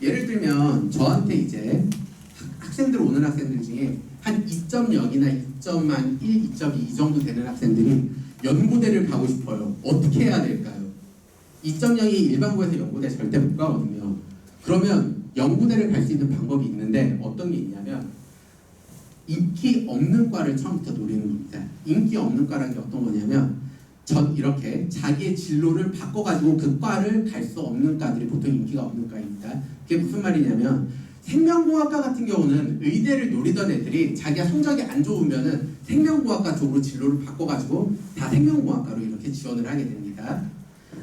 예를 들면 저한테 이제 학- 학생들 오는 학생들 중에 한 2.0이나 2.1, 2.2이 정도 되는 학생들이 연고대를 가고 싶어요. 어떻게 해야 될까요? 2.0이 일반고에서 연고대 절대 못 가거든요. 그러면 연고대를 갈 수 있는 방법이 있는데 어떤 게 있냐면 인기 없는 과를 처음부터 노리는 겁니다. 인기 없는 과라는 게 어떤 거냐면 전 이렇게 자기의 진로를 바꿔가지고 그 과를 갈 수 없는 과들이 보통 인기가 없는 과입니다. 그게 무슨 말이냐면 생명공학과 같은 경우는 의대를 노리던 애들이 자기가 성적이 안 좋으면은 생명공학과 쪽으로 진로를 바꿔가지고 다 생명공학과로 이렇게 지원을 하게 됩니다.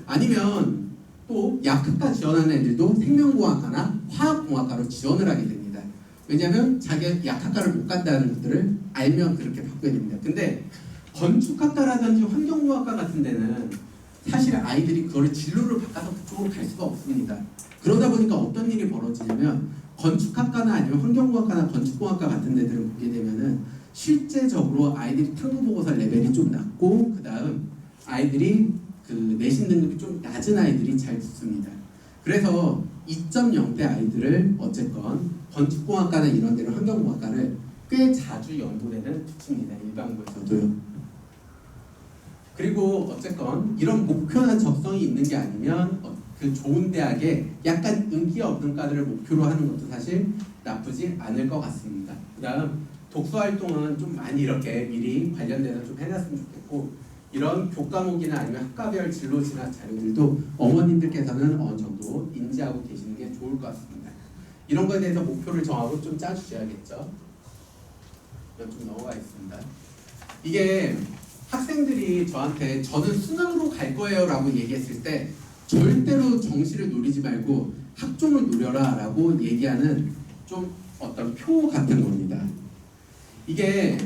아니면 또 약학과 지원하는 애들도 생명공학과나 화학공학과로 지원을 하게 됩니다. 왜냐하면 자기가 약학과를 못 간다는 것들을 알면 그렇게 바꾸게 됩니다. 근데 건축학과라든지 환경공학과 같은 데는 사실 아이들이 그거를 진로를 바꿔서 그쪽으로 갈 수가 없습니다. 그러다 보니까 어떤 일이 벌어지냐면 건축학과나 아니면 환경공학과나 건축공학과 같은 데들을 보게 되면은 실제적으로 아이들이 탐구 보고서 레벨이 좀 낮고 그 다음 아이들이 그 내신 등급이 좀 낮은 아이들이 잘 붙습니다. 그래서 2.0대 아이들을 어쨌건 건축공학과나 이런 데를 환경공학과를 꽤 자주 연구되는 투입니다 일반고에서도요. 그리고 어쨌건 이런 목표나 적성이 있는 게 아니면 어, 그 좋은 대학에 약간 인기 없는 과들을 목표로 하는 것도 사실 나쁘지 않을 것 같습니다. 그다음 독서 활동은 좀 많이 이렇게 미리 관련돼서 좀 해놨으면 좋겠고 이런 교과목이나 아니면 학과별 진로 진학 자료들도 어머님들께서는 어느 정도 인지하고 계시는 게 좋을 것 같습니다. 이런 거에 대해서 목표를 정하고 좀 짜주셔야겠죠. 좀 넘어가 있습니다. 이게 학생들이 저한테 저는 수능으로 갈 거예요 라고 얘기했을 때 절대로 정시를 노리지 말고 학종을 노려라 라고 얘기하는 좀 어떤 표 같은 겁니다. 이게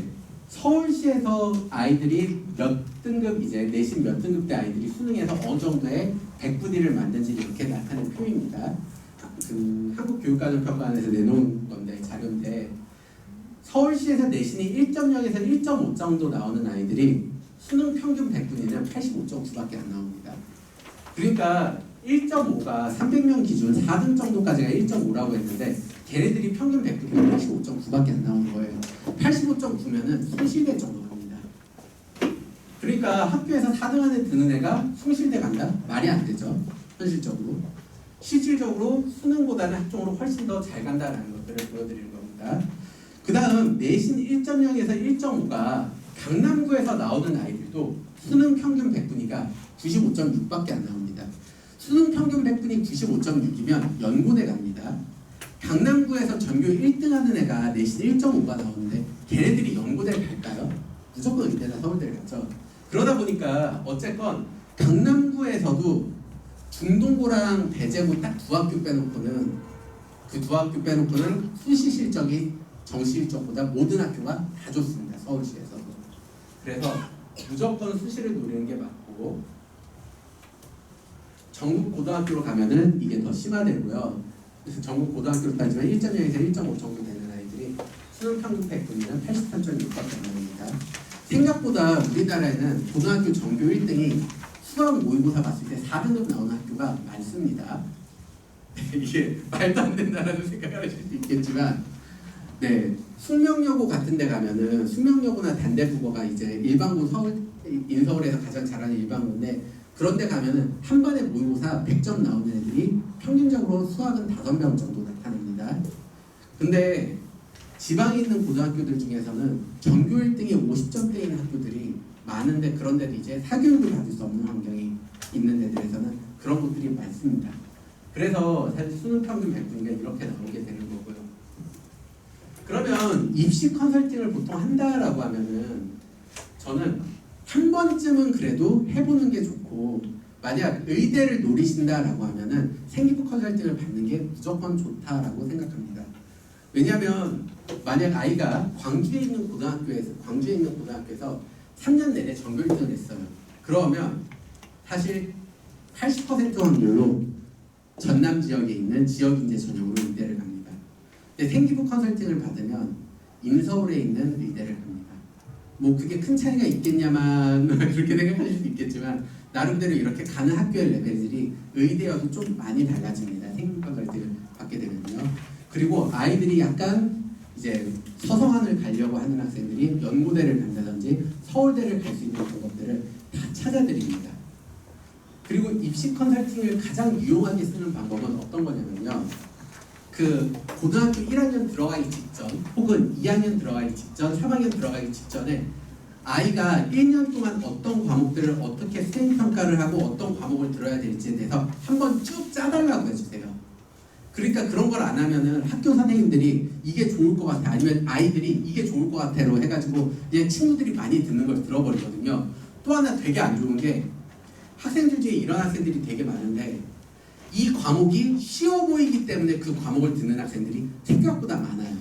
서울시에서 아이들이 몇 등급 이제 내신 몇 등급 대 아이들이 수능에서 어느 정도의 백분위를 만든지 이렇게 나타낸 표입니다. 그 한국교육과정평가원에서 내놓은 건데 자료인데 서울시에서 내신이 1.0에서 1.5 정도 나오는 아이들이 수능 평균 100분위는 85.9밖에 안 나옵니다. 그러니까 1.5가 300명 기준 4등 정도까지가 1.5라고 했는데 걔네들이 평균 100분위가 85.9밖에 안 나오는 거예요. 85.9면은 숭실대 정도 갑니다. 그러니까 학교에서 4등 안에 드는 애가 숭실대 간다? 말이 안 되죠. 현실적으로. 실질적으로 수능보다는 학종으로 훨씬 더 잘 간다는 것들을 보여드리는 겁니다. 그 다음 내신 1.0에서 1.5가 강남구에서 나오는 아이들도 수능 평균 100분위가 95.6밖에 안 나옵니다. 수능 평균 100분이 95.6이면 연고대 갑니다. 강남구에서 전교 1등 하는 애가 내신 1.5가 나오는데 걔네들이 연고대를 갈까요? 무조건 의대나 서울대를 갔죠. 그러다 보니까 어쨌건 강남구에서도 중동고랑 대제고 딱 두 학교 빼놓고는 그 두 학교 빼놓고는 수시 실적이 정시 실적보다 모든 학교가 다 좋습니다. 서울시에서도. 그래서 무조건 수시를 노리는 게 맞고 전국 고등학교로 가면은 이게 더 심화되고요. 그래서 전국 고등학교로 따지면 1.0에서 1.5 정도 되는 아이들이 수능 평균 100분위는 83.6밖에 안 됩니다. 생각보다 우리나라에는 고등학교 전교 1등이 수학 모의고사 봤을 때 4등급 나오는 학교가 많습니다. 이게 말도 안 된다라는 생각을 하실 수 있겠지만 네 숙명여고 같은 데 가면은 숙명여고나 단대국어가 이제 일반고 서울 인서울에서 가장 잘하는 일반고인데 그런 데 가면은 한 번에 모의고사 100점 나오는 애들이 평균적으로 수학은 5명 정도 나타납니다. 근데 지방에 있는 고등학교들 중에서는 전교 1등이 50점대인 학교들이 많은데 그런 데도 이제 사교육을 받을 수 없는 환경이 있는 데들에서는 그런 곳들이 많습니다. 그래서 사실 수능 평균 100분위가 이렇게 나오게 되는. 그러면 입시 컨설팅을 보통 한다라고 하면은 저는 한 번쯤은 그래도 해보는 게 좋고 만약 의대를 노리신다라고 하면은 생기부 컨설팅을 받는 게 무조건 좋다라고 생각합니다. 왜냐하면 만약 아이가 광주에 있는 고등학교에서 광주에 있는 고등학교에서 3년 내내 전교 1등을 했어요. 그러면 사실 80% 확률로 전남 지역에 있는 지역 인재 전형으로 의대를 생기부 컨설팅을 받으면 인서울에 있는 의대를 갑니다. 뭐 그게 큰 차이가 있겠냐만 그렇게 생각하실 수 있겠지만 나름대로 이렇게 가는 학교의 레벨들이 의대여도 좀 많이 달라집니다. 생기부 컨설팅을 받게 되면 그리고 아이들이 약간 이제 서성안을 가려고 하는 학생들이 연고대를 간다든지 서울대를 갈 수 있는 방법들을 다 찾아드립니다. 그리고 입시 컨설팅을 가장 유용하게 쓰는 방법은 어떤 거냐면요. 그 고등학교 1학년 들어가기 직전 혹은 2학년 들어가기 직전, 3학년 들어가기 직전에 아이가 1년 동안 어떤 과목들을 어떻게 수행 평가를 하고 어떤 과목을 들어야 될지에 대해서 한번 쭉 짜달라고 해주세요. 그러니까 그런 걸 안 하면은 학교 선생님들이 이게 좋을 것 같아 아니면 아이들이 이게 좋을 것 같아로 해가지고 그냥 친구들이 많이 듣는 걸 들어버리거든요. 또 하나 되게 안 좋은 게 학생들 중에 이런 학생들이 되게 많은데 이 과목이 쉬워 보이기 때문에 그 과목을 듣는 학생들이 생각보다 많아요.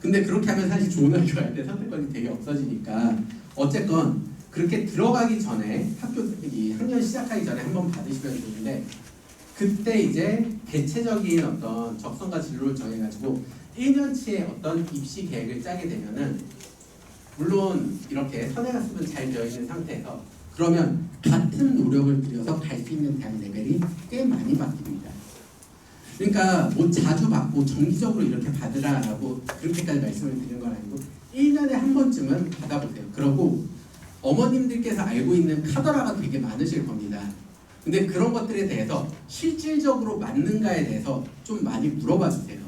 근데 그렇게 하면 사실 좋은 학교 갈 때 선택권이 되게 없어지니까 어쨌건 그렇게 들어가기 전에 학교 이 학년 시작하기 전에 한번 받으시면 좋은데 그때 이제 대체적인 어떤 적성과 진로를 정해가지고 1년치의 어떤 입시 계획을 짜게 되면은 물론 이렇게 선행학습은잘 되어 있는 상태에서 그러면 같은 노력을 들여서 갈 수 있는 대학 레벨이 꽤 많이 바뀝니다. 그러니까 뭐 자주 받고 정기적으로 이렇게 받으라라고 그렇게까지 말씀을 드리는 건 아니고 1년에 한 번쯤은 받아보세요. 그러고 어머님들께서 알고 있는 카더라가 되게 많으실 겁니다. 근데 그런 것들에 대해서 실질적으로 맞는가에 대해서 좀 많이 물어봐 주세요.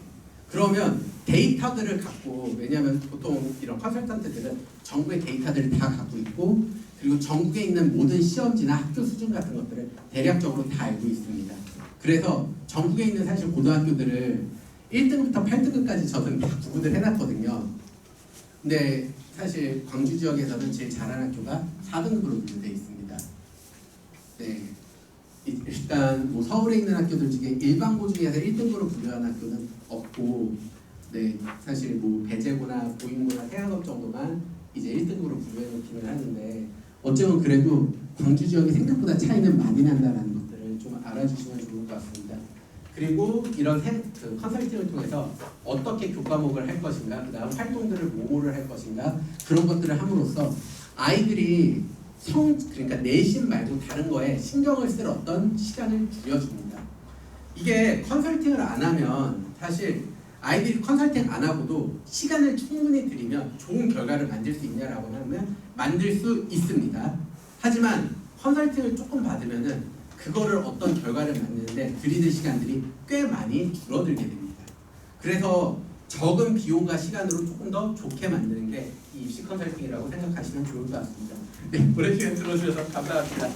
그러면 데이터들을 갖고 왜냐하면 보통 이런 컨설턴트들은 정부의 데이터들을 다 갖고 있고 그리고 전국에 있는 모든 시험지나 학교 수준 같은 것들을 대략적으로 다 알고 있습니다. 그래서 전국에 있는 사실 고등학교들을 1등부터 8등급까지 저는 다 구분을 해놨거든요. 근데 사실 광주 지역에서는 제일 잘하는 학교가 4등급으로 분류되어 있습니다. 네. 이- 일단 뭐 서울에 있는 학교들 중에 일반고 중에서 1등급으로 분류하는 학교는 없고 네 사실 뭐 배재고나 보인고나 태양업 정도만 이제 1등급으로 분류해 놓기는 하는데 어쩌면 그래도 광주 지역이 생각보다 차이는 많이 난다라는 것들을 좀 알아주시면 같습니다. 그리고 이런 생- 그 컨설팅을 통해서 어떻게 교과목을 할 것인가, 그다음 활동들을 뭐뭐를 할 것인가 그런 것들을 함으로써 아이들이 성 그러니까 내신 말고 다른 거에 신경을 쓸 어떤 시간을 줄여줍니다. 이게 컨설팅을 안 하면 사실 아이들이 컨설팅 안 하고도 시간을 충분히 들이면 좋은 결과를 만들 수 있냐라고 하면 만들 수 있습니다. 하지만 컨설팅을 조금 받으면은 그거를 어떤 결과를 만드는데 들이는 시간들이 꽤 많이 줄어들게 됩니다. 그래서 적은 비용과 시간으로 조금 더 좋게 만드는 게 이 입시 컨설팅이라고 생각하시면 좋을 것 같습니다. 네, 오랜 시간 들어주셔서 감사합니다.